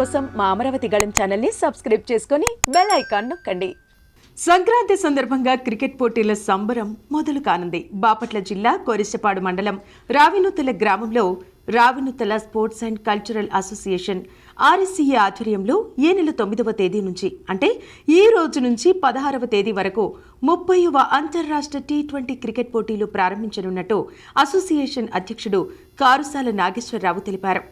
కోసం మా అమరావతి గళం ఛానల్ని సబ్స్క్రైబ్ చేసుకొని బెల్ ఐకాన్ నొక్కండి. సంక్రాంతి సందర్భంగా క్రికెట్ పోటీల సంబరం మొదలు కానుంది బాపట్ల జిల్లా కోరిష్టపాడు మండలం రావినూతల గ్రామంలో Ravinuthala sports and cultural association RSCA ఆధ్వర్యంలో ఈ నెల తొమ్మిదవ తేదీ నుంచి అంటే ఈ రోజు నుంచి పదహారవ తేదీ వరకు ముప్పైవ అంతర్రాష్ట్ర టీ ట్వంటీ క్రికెట్ పోటీలు ప్రారంభించనున్నట్టు అసోసియేషన్ అధ్యక్షుడు కారుసాల నాగేశ్వరరావు తెలిపారు.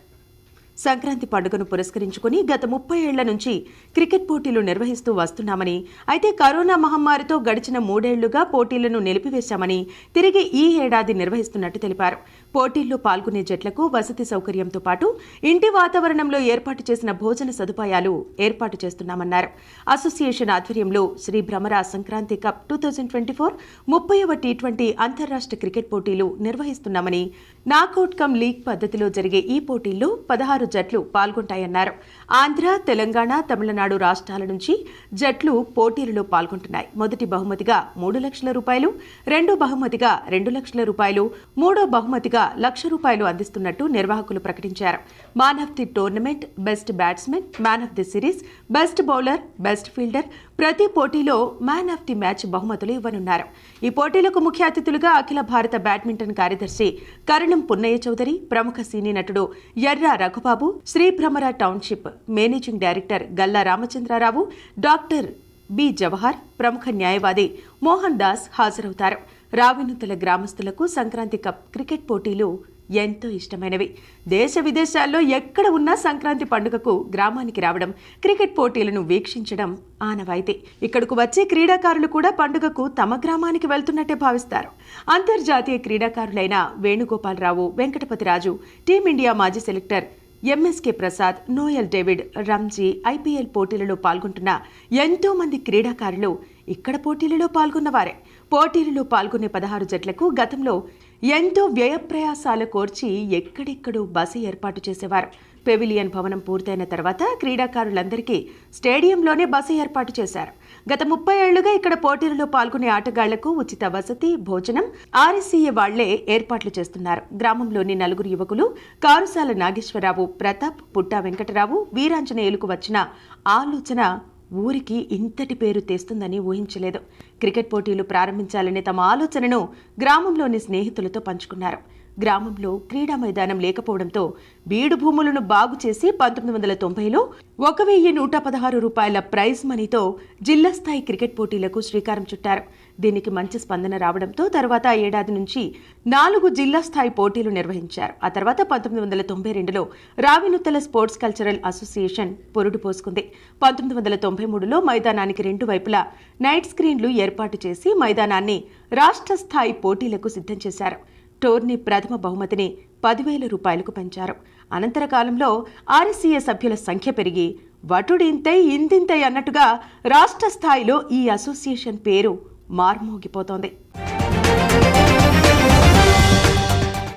సంక్రాంతి పండుగను పురస్కరించుకుని గత ముప్పై ఏళ్ళ నుంచి క్రికెట్ పోటీలు నిర్వహిస్తూ వస్తున్నామని అయితే కరోనా మహమ్మారితో గడిచిన మూడేళ్ళుగా పోటీలను నిలిపివేశామని తిరిగి ఈ ఏడాది నిర్వహిస్తున్నట్టు తెలిపారు. పోటీల్లో పాల్గొనే జట్లకు వసతి సౌకర్యంతో పాటు ఇంటి వాతావరణంలో ఏర్పాటు చేసిన భోజన సదుపాయాలు ఏర్పాటు చేస్తున్నామన్నారు. అసోసియేషన్ ఆధ్వర్యంలో Shri Bhramara Sankranti cup two thousand twenty four ముప్పైవ టీ ట్వంటీ అంతర్రాష్ట్ర క్రికెట్ పోటీలు నిర్వహిస్తున్నామని నాకౌట్ కమ్ లీగ్ పద్ధతిలో జరిగే ఈ పోటీల్లో పదహారు జట్లు పాల్గొంటాయన్నారు. ఆంధ్ర తెలంగాణ తమిళనాడు రాష్ట్రాల నుంచి జట్లు పోటీలలో పాల్గొంటున్నాయి. మొదటి బహుమతిగా మూడు లక్షల రూపాయలు రెండో బహుమతిగా రెండు లక్షల రూపాయలు మూడో బహుమతిగా లక్ష రూపాయలు అందిస్తున్నట్టు నిర్వాహకులు ప్రకటించారు. Man of the tournament best batsmen man of the series best bowler best fielder ప్రతి పోటీలో మ్యాన్ ఆఫ్ ది మ్యాచ్ బహుమతులు ఇవ్వనున్నారు. ఈ పోటీలకు ముఖ్య అతిథులుగా అఖిల భారత బ్యాడ్మింటన్ కార్యదర్శి కరణం పున్నయ్య చౌదరి ప్రముఖ సినీ నటుడు Erra Raghubabu Shri Bhramara township managing director Galla Ramachandra Rao doctor B Jawahar ప్రముఖ న్యాయవాది మోహన్ దాస్ హాజరవుతారు. రావినుతల గ్రామస్తులకు సంక్రాంతి కప్ క్రికెట్ పోటీలు ఎంతో ఇష్టమైనవి. దేశ విదేశాల్లో ఎక్కడ ఉన్నా సంక్రాంతి పండుగకు గ్రామానికి రావడం క్రికెట్ పోటీలను వీక్షించడం ఆనవాయితీ. ఇక్కడకు వచ్చే క్రీడాకారులు కూడా పండుగకు తమ గ్రామానికి వెళ్తున్నట్టే భావిస్తారు. అంతర్జాతీయ క్రీడాకారులైన వేణుగోపాలరావు వెంకటపతిరాజు టీమిండియా మాజీ selector MSK Prasad Noel David Ranji IPL పోటీలలో పాల్గొంటున్న ఎంతో మంది క్రీడాకారులు ఇక్కడ పోటీలలో పాల్గొన్నవారే. పోటీలలో పాల్గొనే పదహారు జట్లకు గతంలో ఎంతో వ్యయప్రయాసాలు కోర్చి ఎక్కడెక్కడో బస ఏర్పాటు చేసేవారు. పెవిలియన్ భవనం పూర్తయిన తర్వాత క్రీడాకారులందరికీ స్టేడియంలోనే బస ఏర్పాటు చేశారు. గత ముప్పై ఏళ్ళుగా ఇక్కడ పోటీలలో పాల్గొనే ఆటగాళ్ళకు ఉచిత వసతి భోజనం ఆర్ఎస్సీఏ వాళ్ళే ఏర్పాట్లు చేస్తున్నారు. గ్రామంలోని నలుగురు యువకులు కారుసాల నాగేశ్వరరావు ప్రతాప్ పుట్టా వెంకటరావు వీరాంజనేయులకు వచ్చిన ఆలోచన ఊరికి ఇంతటి పేరు తెస్తుందని ఊహించలేదు. క్రికెట్ పోటీలు ప్రారంభించాలనే తమ ఆలోచనను గ్రామంలోని స్నేహితులతో పంచుకున్నారు. గ్రామంలో క్రీడా మైదానం లేకపోవడంతో బీడు భూములను బాగు చేసి పంతొమ్మిది వందల తొంభైలో ఒక వెయ్యి నూట పదహారు రూపాయల ప్రైజ్ మనీతో జిల్లా స్థాయి క్రికెట్ పోటీలకు శ్రీకారం చుట్టారు. దీనికి మంచి స్పందన రావడంతో తర్వాత ఏడాది నుంచి నాలుగు జిల్లా స్థాయి పోటీలు నిర్వహించారు. ఆ తర్వాత పంతొమ్మిది వందల తొంభై రెండులో రావినుత్తల స్పోర్ట్స్ కల్చరల్ అసోసియేషన్ పొరుడు పోసుకుంది. పంతొమ్మిది వందల తొంభై మూడులో మైదానానికి రెండు వైపులా నైట్ స్క్రీన్లు ఏర్పాటు చేసి మైదానాన్ని రాష్ట్ర స్థాయి పోటీలకు సిద్ధం చేశారు. టోర్నీ ప్రథమ బహుమతిని పదివేల రూపాయలకు పెంచారు. అనంతర కాలంలో ఆర్ఎస్సీఏ సభ్యుల సంఖ్య పెరిగి వటుడింతై ఇంతింతై అన్నట్టుగా రాష్ట్ర స్థాయిలో ఈ అసోసియేషన్ పేరు మార్మోగిపోతోంది